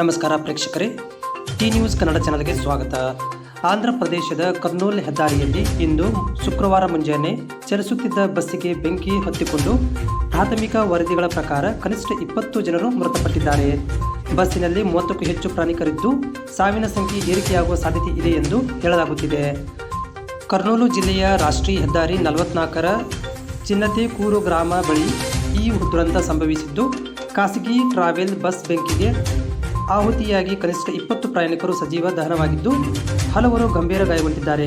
ನಮಸ್ಕಾರ ಪ್ರೇಕ್ಷಕರೇ. T news Kannada ಚಾನಲ್ಗೆ ಸ್ವಾಗತ. ಆಂಧ್ರ ಪ್ರದೇಶದ ಕರ್ನೂಲ್ ಹೆದ್ದಾರಿಯಲ್ಲಿ ಇಂದು ಶುಕ್ರವಾರ ಮುಂಜಾನೆ ಚಲಿಸುತ್ತಿದ್ದ ಬಸ್ಸಿಗೆ ಬೆಂಕಿ ಹೊತ್ತಿಕೊಂಡು ಪ್ರಾಥಮಿಕ ವರದಿಗಳ ಪ್ರಕಾರ ಕನಿಷ್ಠ ಇಪ್ಪತ್ತು ಜನರು ಮೃತಪಟ್ಟಿದ್ದಾರೆ. ಬಸ್ಸಿನಲ್ಲಿ ಮೂವತ್ತಕ್ಕೂ ಹೆಚ್ಚು ಪ್ರಯಾಣಿಕರಿದ್ದು ಸಾವಿನ ಸಂಖ್ಯೆ ಏರಿಕೆಯಾಗುವ ಸಾಧ್ಯತೆ ಇದೆ ಎಂದು ಹೇಳಲಾಗುತ್ತಿದೆ. ಕರ್ನೂಲು ಜಿಲ್ಲೆಯ ರಾಷ್ಟ್ರೀಯ ಹೆದ್ದಾರಿ ನಲವತ್ನಾಲ್ಕರ ಚಿನ್ನತೆಕೂರು ಗ್ರಾಮ ಬಳಿ ಈ ದುರಂತ ಸಂಭವಿಸಿದ್ದು. ಖಾಸಗಿ ಟ್ರಾವೆಲ್ ಬಸ್ ಬೆಂಕಿಗೆ ಆಹುತಿಯಾಗಿ ಕನಿಷ್ಠ ಇಪ್ಪತ್ತು ಪ್ರಯಾಣಿಕರು ಸಜೀವ ದಹನವಾಗಿದ್ದು ಹಲವರು ಗಂಭೀರ ಗಾಯಗೊಂಡಿದ್ದಾರೆ.